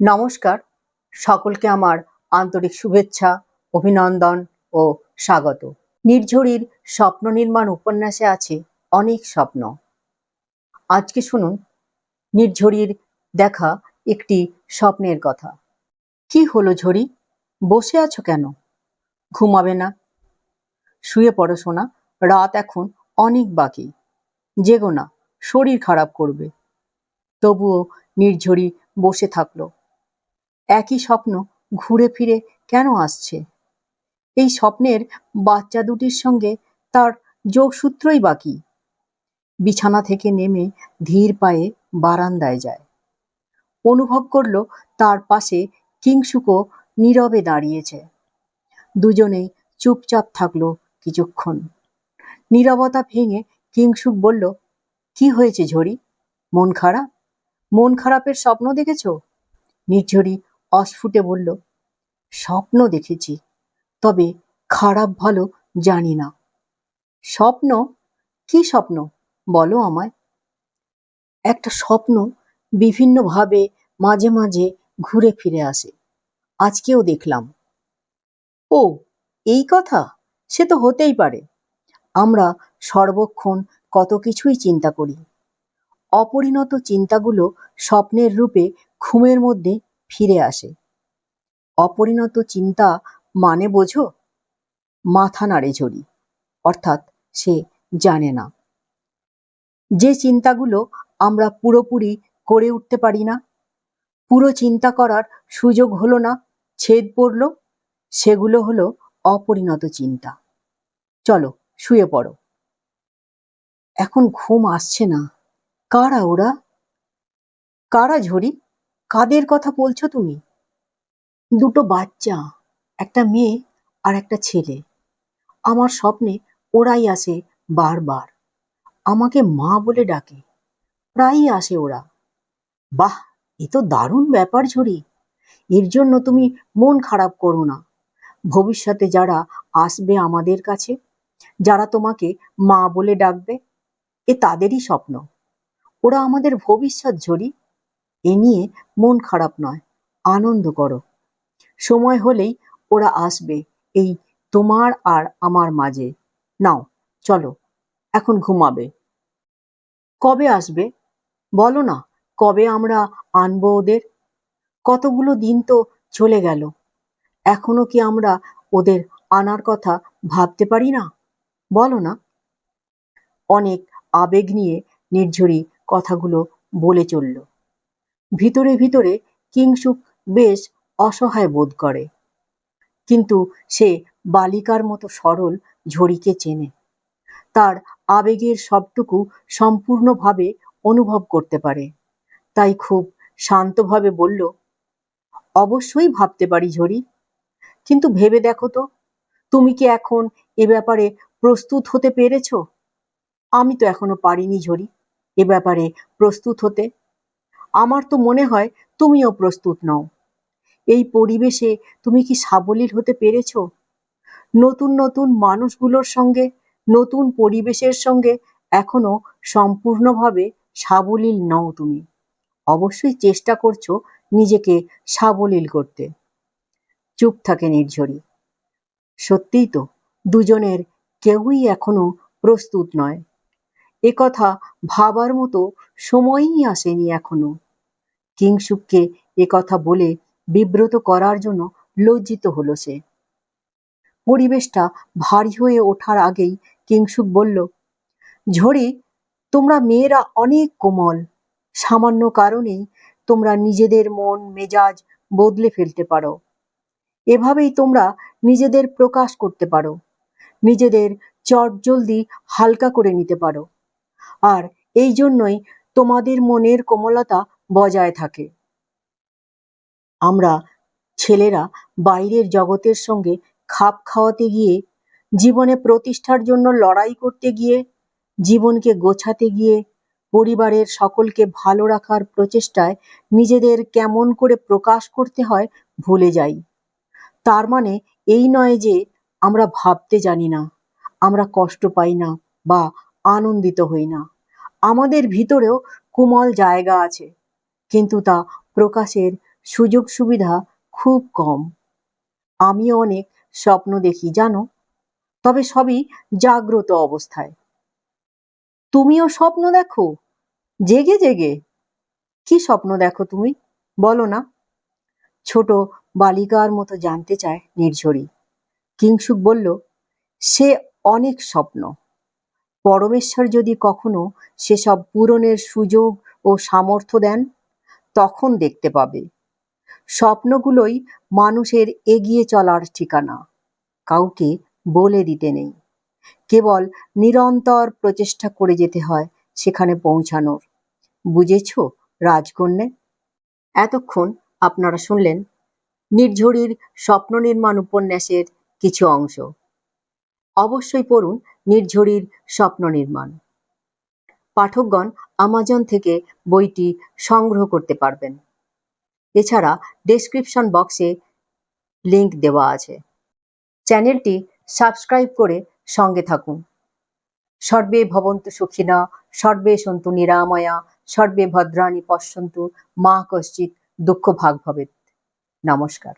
নমস্কার। সকলকে আমার আন্তরিক শুভেচ্ছা, অভিনন্দন ও স্বাগত। নির্ঝরির স্বপ্ন নির্মাণ উপন্যাসে আছে অনেক স্বপ্ন। আজকে শুনুন নির্ঝরির দেখা একটি স্বপ্নের কথা। কি হলো ঝরি? বসে আছো কেন? ঘুমাবে না? শুয়ে পড়ো শোনা রাত এখন অনেক বাকি। জেগো না, শরীর খারাপ করবে। তবুও নির্ঝরি বসে থাকল। একই স্বপ্ন ঘুরে ফিরে কেন আসছে? এই স্বপ্নের বাচ্চা দুটির সঙ্গে তার যোগসূত্রই বাকি বিছানা থেকে নেমে ধীর পায়ে বারান্দায় যায়। অনুভব করল তার পাশে কিংসুকো নীরবে দাঁড়িয়েছে। দুজনেই চুপচাপ থাকল কিছুক্ষণ। নীরবতা ভেঙে কিংসুক বলল, কি হয়েছে ঝরি মন খারাপ? মন খারাপের স্বপ্ন দেখেছ? নির্ঝরি অস্ফুটে বলল, স্বপ্ন দেখেছি, তবে খারাপ ভালো জানি না। স্বপ্ন? কি স্বপ্ন? বলো আমায়। একটা স্বপ্ন বিভিন্নভাবে মাঝে মাঝে ঘুরে ফিরে আসে, আজকেও দেখলাম। ও, এই কথা? সে তো হতেই পারে। আমরা সর্বক্ষণ কত কিছুই চিন্তা করি। অপরিণত চিন্তাগুলো স্বপ্নের রূপে ঘুমের মধ্যে ফিরে আসে। অপরিণত চিন্তা মানে বোঝো? মাথা নাড়ে ঝরি অর্থাৎ সে জানে না। যে চিন্তাগুলো আমরা পুরোপুরি করে উঠতে পারি না, পুরো চিন্তা করার সুযোগ হলো না, ছেদ পড়ল, সেগুলো হলো অপরিণত চিন্তা। চলো, শুয়ে পড়ো। এখন ঘুম আসছে না। কারা ওরা? কারা ঝরি কাদের কথা বলছো তুমি? দুটো বাচ্চা, একটা মেয়ে আর একটা ছেলে। আমার স্বপ্নে ওরাই আসে বারবার। আমাকে মা বলে ডাকে, প্রায়ই আসে ওরা। বাহ, এ তো দারুণ ব্যাপার ঝরি। এর জন্য তুমি মন খারাপ করো না। ভবিষ্যতে যারা আসবে আমাদের কাছে, যারা তোমাকে মা বলে ডাকবে, এ তাদেরই স্বপ্ন। ওরা আমাদের ভবিষ্যৎ ঝরি। এ নিয়ে মন খারাপ নয়, আনন্দ করো। সময় হলেই ওরা আসবে এই তোমার আর আমার মাঝে। নাও, চলো, এখন ঘুমাবে। কবে আসবে? বলো না, কবে আমরা আনব ওদের? কতগুলো দিন তো চলে গেল। এখনও কি আমরা ওদের আনার কথা ভাবতে পারি না? বলো না। অনেক আবেগ নিয়ে নির্ঝরি কথাগুলো বলে চলল। ভিতরে ভিতরে কিংসুক বেশ অসহায় বোধ করে। কিন্তু সে বালিকার মতো সরল ঝড়িকে চেনে। তার আবেগের সবটুকু সম্পূর্ণভাবে অনুভব করতে পারে। তাই খুব শান্তভাবে বলল, অবশ্যই ভাবতে পারি ঝড়ি। কিন্তু ভেবে দেখো তো, তুমি কি এখন এ ব্যাপারে প্রস্তুত হতে পেরেছ? আমি তো এখনও পারিনি ঝড়ি, এ ব্যাপারে প্রস্তুত হতে। আমার তো মনে হয় তুমিও প্রস্তুত নও। এই পরিবেশে তুমি কি সাবলীল হতে পেরেছ? নতুন নতুন মানুষগুলোর সঙ্গে, নতুন পরিবেশের সঙ্গে এখনও সম্পূর্ণভাবে সাবলীল নও তুমি। অবশ্যই চেষ্টা করছ নিজেকে সাবলীল করতে। চুপ থাকে নির্ঝরি। সত্যিই তো, দুজনের কেউই এখনও প্রস্তুত নয়। এ কথা ভাবার মতো সময়ই আসেনি এখনও। কিংসুককে কথা বলে বিব্রত করার জন্য লজ্জিত হলো সে। পরিবেশটা ভারী হয়ে ওঠার আগেই কিংসুক বলল, ঝড়ি, তোমরা মেয়েরা অনেক কোমল। সামান্য কারণেই তোমরা নিজেদের মন, মেজাজ বদলে ফেলতে পারো। এভাবেই তোমরা নিজেদের প্রকাশ করতে পারো। নিজেদের চটজলদি হালকা করে নিতে পারো। আর এই জন্যই তোমাদের মনের কোমলতা বজায় থাকে। আমরা ছেলেরা বাইরের জগতের সঙ্গে খাপ খাওয়াতে গিয়ে, জীবনে প্রতিষ্ঠার জন্য লড়াই করতে গিয়ে, জীবনকে গোছাতে গিয়ে, পরিবারের সকলকে ভালো রাখার প্রচেষ্টায় নিজেদের কেমন করে প্রকাশ করতে হয় ভুলে যাই। তার মানে এই নয় যে আমরা ভাবতে জানি না, আমরা কষ্ট পাই না বা আনন্দিত হই না। আমাদের ভিতরেও কোমল জায়গা আছে, কিন্তু তা প্রকাশের সুযোগ সুবিধা খুব কম। আমিও অনেক স্বপ্ন দেখি, জানো? তবে সবই জাগ্রত অবস্থায়। তুমিও স্বপ্ন দেখো? জেগে জেগে। কি স্বপ্ন দেখো তুমি? বলো না। ছোট বালিকার মতো জানতে চায় নির্ঝরি। কিংসুক বলল, সে অনেক স্বপ্ন। পরমেশ্বর যদি কখনো সেসব পূরণের সুযোগ ও সামর্থ্য দেন, তখন দেখতে পাবে। স্বপ্নগুলোই মানুষের এগিয়ে চলার ঠিকানা। কাউকে বলে দিতে নেই। কেবল নিরন্তর প্রচেষ্টা করে যেতে হয় সেখানে পৌঁছানোর। বুঝেছ রাজকন্যে? এতক্ষণ আপনারা শুনলেন নির্ঝরির স্বপ্ন নির্মাণ উপন্যাসের কিছু অংশ। অবশ্যই পড়ুন নির্ঝরির স্বপ্ন নির্মাণ। পাঠকগণ আমাজন থেকে বইটি সংগ্রহ করতে পারবেন। এছাড়া ডেসক্রিপশন বক্সে লিংক দেওয়া আছে। চ্যানেলটি সাবস্ক্রাইব করে সঙ্গে থাকুন। সর্বে ভবন্তু সুখিনা, সর্বে সন্তু নিরাময়া, সর্বে ভদ্রাণী পশ্যন্তু, মা কশ্চিৎ দুঃখ ভাগ ভবেত নমস্কার।